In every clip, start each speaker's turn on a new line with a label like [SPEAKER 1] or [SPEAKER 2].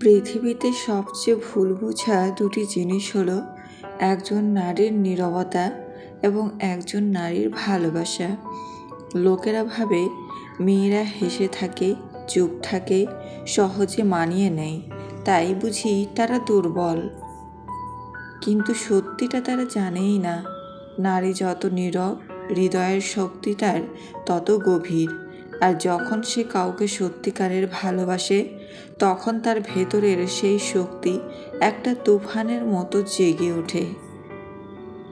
[SPEAKER 1] পৃথিবীতে সবচেয়ে ভুল বোঝা দুটি জিনিস হলো একজন নারীর নীরবতা এবং একজন নারীর ভালোবাসা। লোকেরা ভাবে মেয়েরা হেসে থাকে, চুপ থাকে, সহজে মানিয়ে নেয়, তাই বুঝি তারা দুর্বল। কিন্তু সত্যিটা তারা জানেই না। নারী যত নীরব, হৃদয়ের শক্তি তার তত গভীর। আর যখন সে কাউকে সত্যিকারের ভালোবাসে, তখন তার ভেতরের সেই শক্তি একটা তুফানের মতো জেগে ওঠে।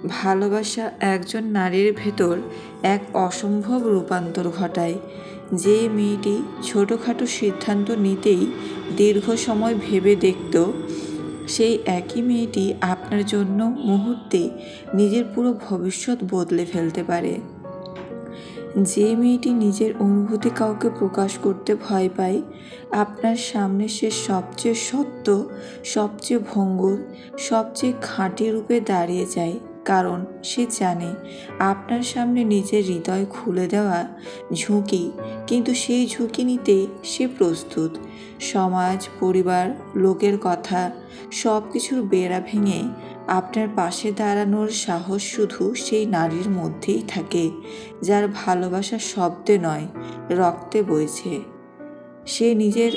[SPEAKER 1] ভালোবাসা একজন নারীর ভেতর এক অসম্ভব রূপান্তর ঘটায়। যে মেয়েটি ছোটোখাটো সিদ্ধান্ত নিতেই দীর্ঘ সময় ভেবে দেখত, সেই একই মেয়েটি আপনার জন্য মুহূর্তে নিজের পুরো ভবিষ্যৎ বদলে ফেলতে পারে। যে মেয়েটি নিজের অনুভূতি কাউকে প্রকাশ করতে ভয় পায়, আপনার সামনে সে সবচেয়ে সত্য, সবচেয়ে ভঙ্গুর, সবচেয়ে খাঁটি রূপে দাঁড়িয়ে যায়। কারণ সে জানে, আপনার সামনে নিজের হৃদয় খুলে দেওয়া ঝুঁকি, কিন্তু সেই ঝুঁকি নিতে সে প্রস্তুত। সমাজ, পরিবার, লোকের কথা সব কিছুর বেড়া ভেঙে আপনার পাশে দাঁড়ানোর সাহস শুধু সেই নারীর মধ্যেই থাকে, যার ভালোবাসা শব্দে নয়, রক্তে বইছে। সে নিজের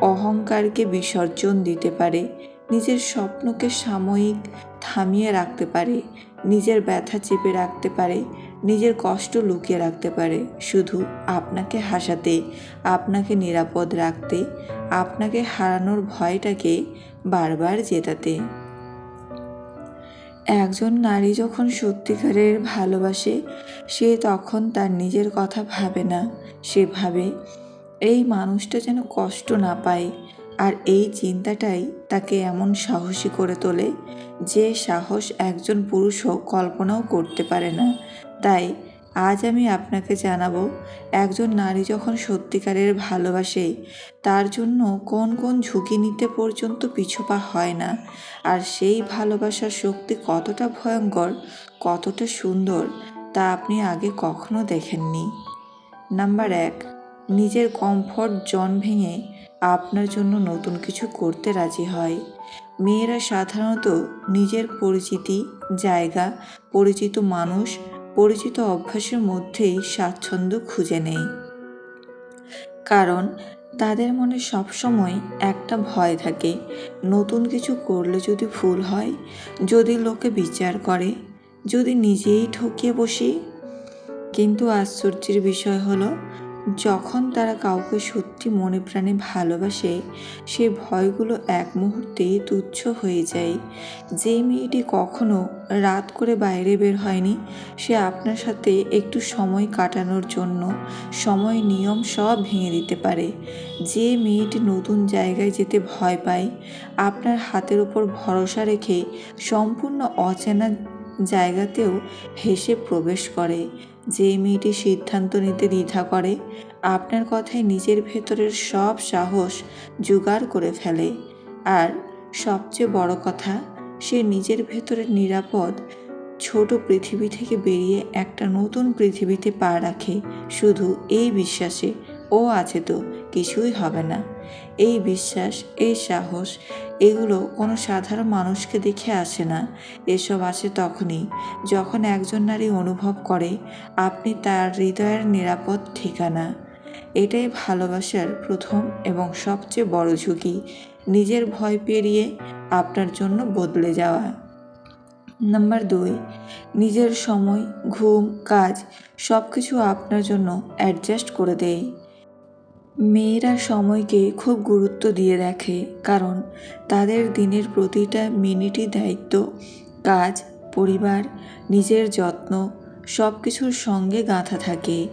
[SPEAKER 1] অহংকারকে বিসর্জন দিতে পারে, নিজের স্বপ্নকে সাময়িক থামিয়ে রাখতে পারে, নিজের ব্যথা চেপে রাখতে পারে, নিজের কষ্ট লুকিয়ে রাখতে পারে। শুধু আপনাকে হাসাতে, আপনাকে নিরাপদ রাখতে, আপনাকে হারানোর ভয়টাকে বারবার জেতাতে। একজন নারী যখন সত্যিকারের ভালোবাসে, সে তখন তার নিজের কথা ভাবে না। সে ভাবে, এই মানুষটা যেন কষ্ট না পায়। আর এই চিন্তাটাই তাকে এমন সাহসী করে তোলে যে সাহস একজন পুরুষও কল্পনাও করতে পারে না। তাই আজ আমি আপনাকে জানাব, একজন নারী যখন সত্যিকারের ভালোবাসে, তার জন্য কোন কোন ঝুঁকি নিতে পর্যন্ত পিছুপা হয় না। আর সেই ভালোবাসার শক্তি কতটা ভয়ঙ্কর, কতটা সুন্দর, তা আপনি আগে কখনো দেখেননি। নাম্বার এক, নিজের কমফর্ট জন ভেঙে আপনার জন্য নতুন কিছু করতে রাজি হয়। মেয়েরা সাধারণত নিজের পরিচিতি, জায়গা, পরিচিত মানুষ পরিচিত অভ্যাসের মধ্যেই স্বাচ্ছন্দ্য খুঁজে নেই। কারণ তাদের মনে সবসময় একটা ভয় থাকে, নতুন কিছু করলে যদি ভুল হয়, যদি লোকে বিচার করে, যদি নিজেই ঠকিয়ে বসি। কিন্তু আশ্চর্যের বিষয় হলো যখন তারা কাউকে সত্যি মনে প্রাণে ভালোবাসে, সে ভয়গুলো এক মুহূর্তে তুচ্ছ হয়ে যায়। যে মেয়েটি কখনো রাত করে বাইরে বের হয়নি, সে আপনার সাথে একটু সময় কাটানোর জন্য সময় নিয়ম সব ভেঙে দিতে পারে। যে মেয়েটি নতুন জায়গায় যেতে ভয় পায়, আপনার হাতের ওপর ভরসা রেখে সম্পূর্ণ অচেনা জায়গাতেও হেসে প্রবেশ করে। যে মেয়েটি সিদ্ধান্ত নিতে দ্বিধা করে, আপনার কথায় নিজের ভেতরের সব সাহস জোগাড় করে ফেলে। আর সবচেয়ে বড় কথা, সে নিজের ভেতরের নিরাপদ, ছোট পৃথিবী থেকে বেরিয়ে একটা নতুন পৃথিবীতে পা রাখে। শুধু এই বিশ্বাসে, ও আছে তো, কিছুই হবে না। এই বিশ্বাস, এই সাহস এগুলো কোনো সাধারণ মানুষকে দেখে আসে না। এসব আসে তখনই যখন একজন নারী অনুভব করে, আপনি তার হৃদয়ের নিরাপদ ঠিকানা। এটাই ভালোবাসার প্রথম এবং সবচেয়ে বড় ঝুঁকি। নিজের ভয় পেরিয়ে আপনার জন্য বদলে যাওয়া। নাম্বার দুই, নিজের সময়, ঘুম, কাজ সব কিছু আপনার জন্য অ্যাডজাস্ট করে দেয়। মেয়েরা সময়কে খুব গুরুত্ব দিয়ে দেখে, কারণ তাদের দিনের প্রতিটা মিনিটই দায়িত্ব, কাজ, পরিবার, নিজের যত্ন সব কিছুর সঙ্গে গাঁথা থাকে।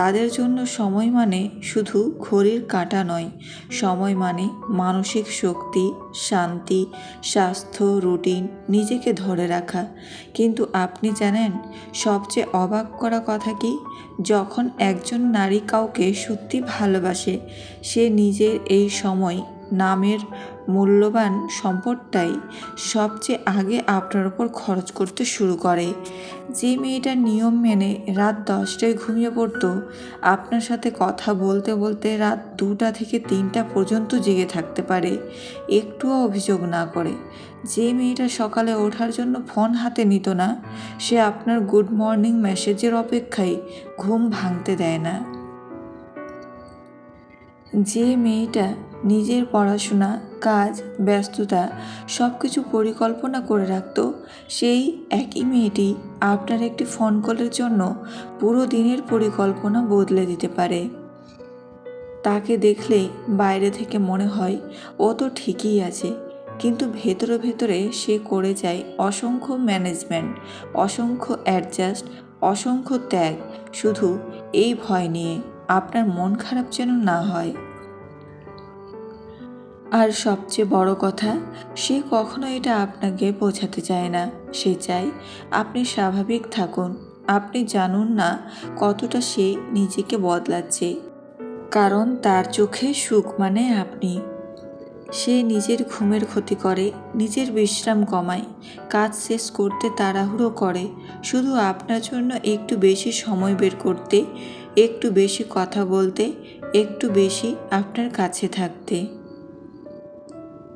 [SPEAKER 1] তাদের জন্য সময় মানে শুধু ঘড়ির কাঁটা নয়। সময় মানে মানসিক শক্তি, শান্তি, স্বাস্থ্য, রুটিন নিজেকে ধরে রাখা। কিন্তু আপনি জানেন, সবচেয়ে অবাক করা কথা কি? যখন একজন নারী কাউকে সত্যি ভালোবাসে, সে নিজের এই সময় নামের মূল্যবান সম্পদটাই সবচেয়ে আগে আপনার ওপর খরচ করতে শুরু করে। যে মেয়েটা নিয়ম মেনে রাত দশটায় ঘুমিয়ে পড়তো, আপনার সাথে কথা বলতে বলতে রাত দুটা থেকে তিনটা পর্যন্ত জেগে থাকতে পারে। একটুও অভিযোগ না করে। যে মেয়েটা সকালে ওঠার জন্য ফোন হাতে নিত না, সে আপনার গুড মর্নিং মেসেজের অপেক্ষায় ঘুম ভাঙতে দেয় না। যে মেয়েটা নিজের পড়াশোনা, কাজ, ব্যস্ততা সব কিছু পরিকল্পনা করে রাখত, সেই একই মেয়েটি আপনার একটি ফোন কলের জন্য পুরো দিনের পরিকল্পনা বদলে দিতে পারে। তাকে দেখলে বাইরে থেকে মনে হয়, ও তো ঠিকই আছে। কিন্তু ভেতরে ভেতরে সে করে যায় অসংখ্য ম্যানেজমেন্ট অসংখ্য অ্যাডজাস্ট অসংখ্য ত্যাগ। শুধু এই ভয় নিয়ে আপনার মন খারাপ যেন না হয়। আর সবচেয়ে বড় কথা, সে কখনো এটা আপনাকে বোঝাতে চায় না। সে চায় আপনি স্বাভাবিক থাকুন। আপনি জানুন না কতটা সে নিজেকে বদলাচ্ছে। কারণ তার চোখে সুখ মানে আপনি। সে নিজের ঘুমের ক্ষতি করে, নিজের বিশ্রাম কমায়, কাজ শেষ করতে তাড়াহুড়ো করে। শুধু আপনার জন্য একটু বেশি সময় বের করতে একটু বেশি কথা বলতে, একটু বেশি আপনার কাছে থাকতে।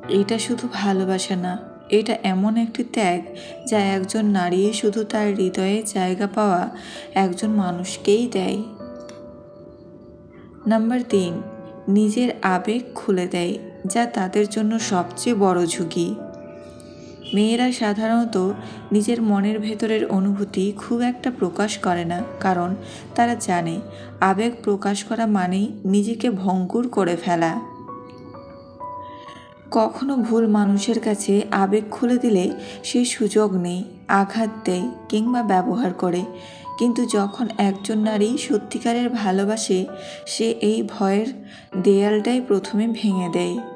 [SPEAKER 1] এটা শুধু ভালোবাসা না, এটা এমন একটি ত্যাগ যা একজন নারী শুধু তার হৃদয়ে জায়গা পাওয়া একজন মানুষকেই দেয়। নাম্বার তিন, নিজের আবেগ খুলে দেয় যা তাদের জন্য সবচেয়ে বড় ঝুঁকি। মেয়েরা সাধারণত নিজের মনের ভেতরের অনুভূতি খুব একটা প্রকাশ করে না, কারণ তারা জানে আবেগ প্রকাশ করা মানেই নিজেকে ভঙ্গুর করে ফেলা। কখনো ভুল মানুষের কাছে আবেগ খুলে দিলে সে সুযোগ নেই, আঘাত দেয় কিংবা ব্যবহার করে। কিন্তু যখন একজন নারী সত্যিকারের ভালোবাসে, সে এই ভয়ের দেয়ালটাই প্রথমে ভেঙে দেয়।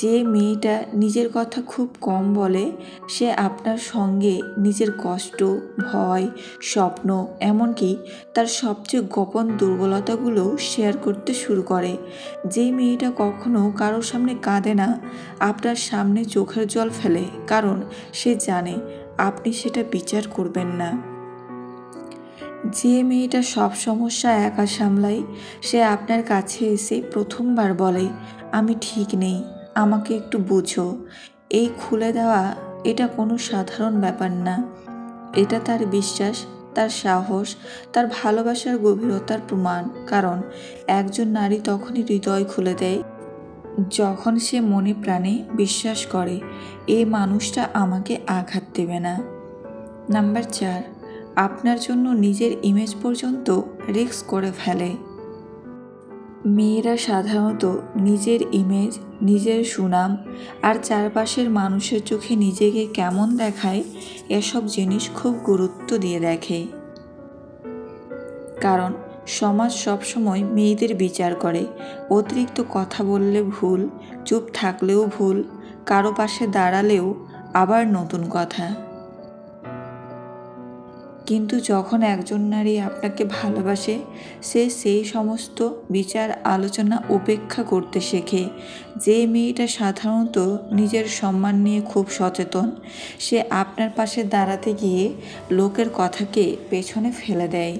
[SPEAKER 1] যে মেয়েটা নিজের কথা খুব কম বলে, সে আপনার সঙ্গে নিজের কষ্ট, ভয়, স্বপ্ন এমনকি তার সবচেয়ে গোপন দুর্বলতাগুলো শেয়ার করতে শুরু করে। যে মেয়েটা কখনো কারোর সামনে কাঁদে না, আপনার সামনে চোখের জল ফেলে, কারণ সে জানে আপনি সেটা বিচার করবেন না। যে মেয়েটা সব সমস্যা একা সামলায়, সে আপনার কাছে এসে প্রথমবার বলে, আমি ঠিক নেই। আমাকে একটু বুঝো। এই খুলে দেওয়া, এটা কোনো সাধারণ ব্যাপার না। এটা তার বিশ্বাস, তার সাহস, তার ভালোবাসার গভীরতার প্রমাণ। কারণ, একজন নারী তখনই হৃদয় খুলে দেয়, যখন সে মনে প্রাণে বিশ্বাস করে, এই মানুষটা আমাকে আঘাত দেবে না। নাম্বার চার, আপনার জন্য নিজের ইমেজ পর্যন্ত রিস্ক করে ফেলে। মেয়েরা সাধারণত নিজের ইমেজ নিজের সুনাম আর চারপাশের মানুষের চোখে নিজেকে কেমন দেখায়, এসব জিনিস খুব গুরুত্ব দিয়ে দেখে। কারণ সমাজ সবসময় মেয়েদের বিচার করে। অতিরিক্ত কথা বললে ভুল, চুপ থাকলেও ভুল, কারও পাশে দাঁড়ালেও আবার নতুন কথা। কিন্তু যখন একজন নারী আপনাকে ভালোবাসে, সে সেই সমস্ত বিচার, আলোচনা, উপেক্ষা করতে শেখে। যে মেয়েটা সাধারণত নিজের সম্মান নিয়ে খুব সচেতন, সে আপনার পাশে দাঁড়াতে গিয়ে লোকের কথাকে পেছনে ফেলে দেয়।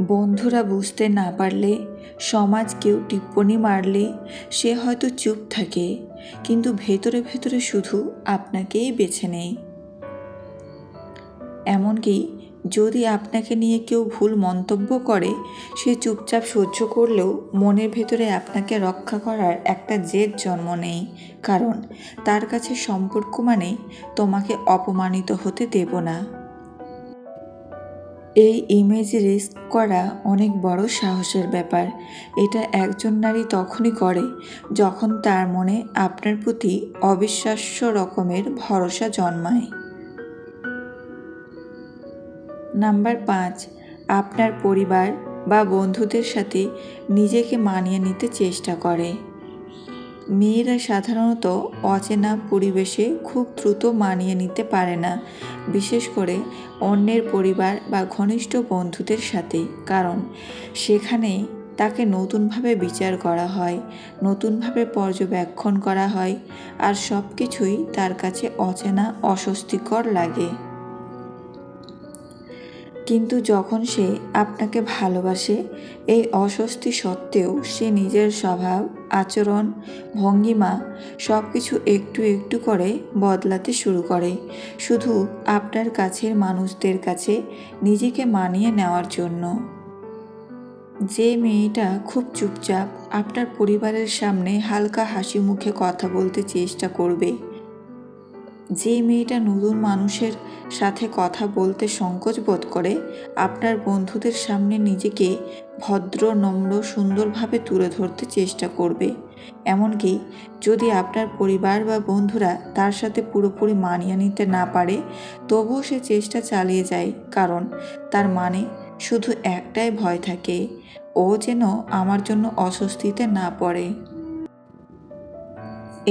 [SPEAKER 1] বন্ধুরা বুঝতে না পারলে, সমাজ কেউ টিপ্পনি মারলে সে হয়তো চুপ থাকে, কিন্তু ভেতরে ভেতরে শুধু আপনাকেই বেছে নেয়। এমনকি যদি আপনাকে নিয়ে কেউ ভুল মন্তব্য করে, সে চুপচাপ সহ্য করলেও মনের ভেতরে আপনাকে রক্ষা করার একটা জেদ জন্ম নেই। কারণ তার কাছে সম্পর্ক মানে তোমাকে অপমানিত হতে দেব না। এই ইমেজ রিস্ক করা অনেক বড় সাহসের ব্যাপার। এটা একজন নারী তখনই করে যখন তার মনে আপনার প্রতি অবিশ্বাস্য রকমের ভরসা জন্মায়। নাম্বার পাঁচ, আপনার পরিবার বা বন্ধুদের সাথে নিজেকে মানিয়ে নিতে চেষ্টা করে। মেয়েরা সাধারণত অচেনা পরিবেশে খুব দ্রুত মানিয়ে নিতে পারে না, বিশেষ করে অন্যের পরিবার বা ঘনিষ্ঠ বন্ধুদের সাথে, কারণ সেখানে তাকে নতুনভাবে বিচার করা হয়, নতুনভাবে পর্যবেক্ষণ করা হয়, আর সব কিছুই তার কাছে অচেনা, অস্বস্তিকর লাগে। কিন্তু যখন সে আপনাকে ভালোবাসে, এই অস্বস্তি সত্ত্বেও সে নিজের স্বভাব, আচরণ, ভঙ্গিমা সব কিছু একটু একটু করে বদলাতে শুরু করে। শুধু আপনার কাছের মানুষদের কাছে নিজেকে মানিয়ে নেওয়ার জন্য। যে মেয়েটা খুব চুপচাপ আপনার পরিবারের সামনে হালকা হাসি মুখে কথা বলতে চেষ্টা করবে। যে মেয়েটা নতুন মানুষের সাথে কথা বলতে সংকোচ বোধ করে, আপনার বন্ধুদের সামনে নিজেকে ভদ্র, নম্র, সুন্দরভাবে তুলে ধরতে চেষ্টা করবে। এমনকি যদি আপনার পরিবার বা বন্ধুরা তার সাথে পুরোপুরি মানিয়ে নিতে না পারে, তবুও সে চেষ্টা চালিয়ে যায়, কারণ তার মানে শুধু একটাই ভয় থাকে, ও যেন আমার জন্য অস্বস্তিতে না পড়ে।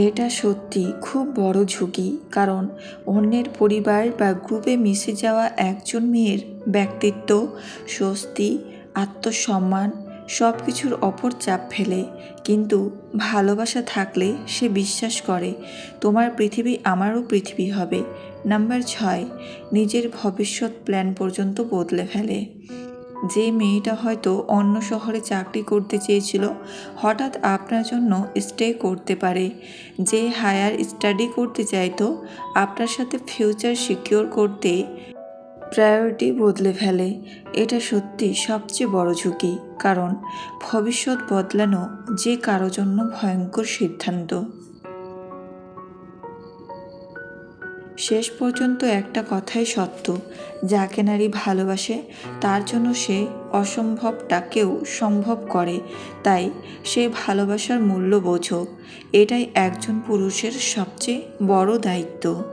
[SPEAKER 1] এটা সত্যি খুব বড় ঝুঁকি, কারণ অন্যের পরিবার বা গ্রুপে মিশে যাওয়া একজন মেয়ের ব্যক্তিত্ব, স্বস্তি, আত্মসম্মান সব কিছুর অপর চাপ ফেলে। কিন্তু ভালোবাসা থাকলে সে বিশ্বাস করে, তোমার পৃথিবী আমারও পৃথিবী হবে। নাম্বার ছয়, নিজের ভবিষ্যৎ প্ল্যান পর্যন্ত বদলে ফেলে। যে মেয়েটা হয়তো অন্য শহরে চাকরি করতে চেয়েছিল, হঠাৎ আপনার জন্য স্টে করতে পারে। যে হায়ার স্টাডি করতে চাইতো, আপনার সাথে ফিউচার সিকিওর করতে প্রায়োরিটি বদলে ফেলে। এটা সত্যি সবচেয়ে বড় ঝুঁকি, কারণ ভবিষ্যৎ বদলানো যে কারও জন্য ভয়ঙ্কর সিদ্ধান্ত। শেষ পর্যন্ত একটা কথাই সত্য, যাকে নারী ভালোবাসে, তার জন্য সে অসম্ভবটাকেও সম্ভব করে। তাই সে ভালোবাসার মূল্য বোঝো, এটাই একজন পুরুষের সবচেয়ে বড় দায়িত্ব।